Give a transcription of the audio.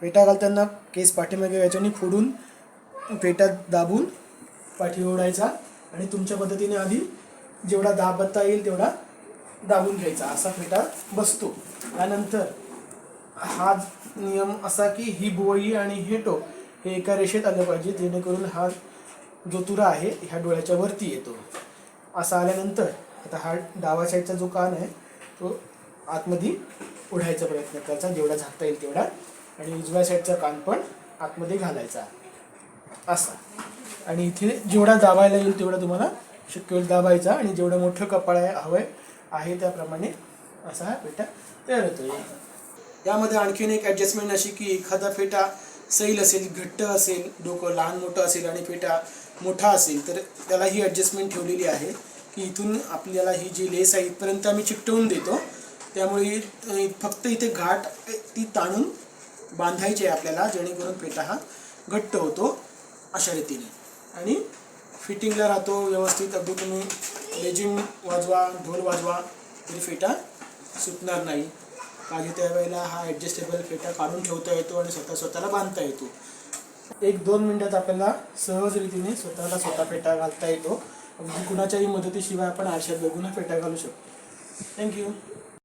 फेटा घालताना केस पाठीमागे याच्याने फोडून फेटा दाबून पाठी ओढायचा आणि तुमच्या पद्धतीने आधी जेवढा दाबता येईल तेवढा दाबून घ्यायचा. असा फेटा बसतो. त्यानंतर हा नियम असा की ही बोळी आणि हे टोक हे एका रेषेत आलं पाहिजे जेणेकरून हा जो तुरा आहे ह्या डोळ्याच्या वरती येतो. असा आल्यानंतर आता हा डावा साईडचा जो कान आहे तो आतमध्ये ओढायचा प्रयत्न करायचा. जेवढा झाकता येईल तेवढा आणि उजव्या साईडचा कान पण आतमध्ये घालायचा असा. आणि इथे जेवढा दाबायला येईल तेवढा तुम्हाला शक्य होईल दाबायचा आणि जेवढं मोठं कपाळ आहे हवं आहे त्याप्रमाणे असा हा फेटा तयार होतो यामध्ये आणखीन एक ॲडजस्टमेंट अशी की एखादा फेटा सैल असेल घट्ट असेल डोकं लहान मोठं असेल आणि फेटा मोठा असेल तर त्याला ही ॲडजस्टमेंट ठेवलेली आहे की इथून आपल्याला ही जी लेस आहे इथपर्यंत आम्ही चिकटवून देतो. त्यामुळे फक्त इथे घाट ती ताणून बांधायची आहे आपल्याला जेणेकरून पेटा हा घट्ट होतो अशा रीतीने. आणि फिटिंगला राहतो व्यवस्थित. अगदी तुम्ही लेझिम वाजवा ढोल वाजवा तरी फेटा सुटणार नाही. पाहिजे त्यावेळेला हा ॲडजस्टेबल फेटा काढून ठेवता येतो आणि स्वतः स्वतःला बांधता येतो. एक दोन मिनटात आपल्याला सहज रीतीने स्वतःला स्वतः फेटा घालता येतो. अगदी कुणाच्याही मदतीशिवाय आपण आरशात बघून हा फेटा घालू शकतो. थँक्यू